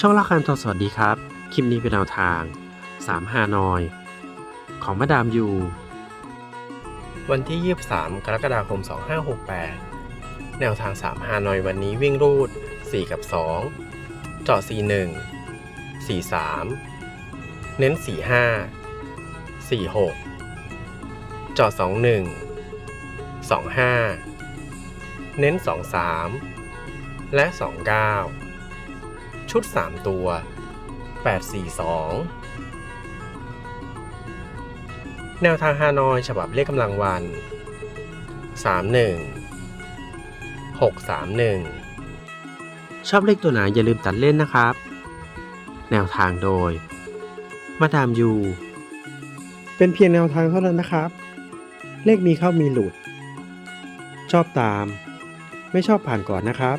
ช่องละคันทอสวัสดีครับ คลิปนี้เป็นแนวทาง 3 ฮานอย ของมาดามยู วันที่ 23 กรกฎาคม 2568 แนวทาง 3 ฮานอยวันนี้วิ่งรูด 4 กับ 2 เจาะ 41 43 เน้น 45 46 เจาะ 21 25 เน้น 23 และ 29 ชุด 3 ตัว 842 แนวทางฮานอยฉบับเลขกำลังวัน 31 631 ชอบเลขตัวไหนอย่าลืมตัดเล่นนะครับ แนวทางโดย มาดามยู เป็นเพียงแนวทางเท่านั้นนะครับ เลขมีเข้ามีหลุด ชอบตาม ไม่ชอบผ่านก่อนนะครับ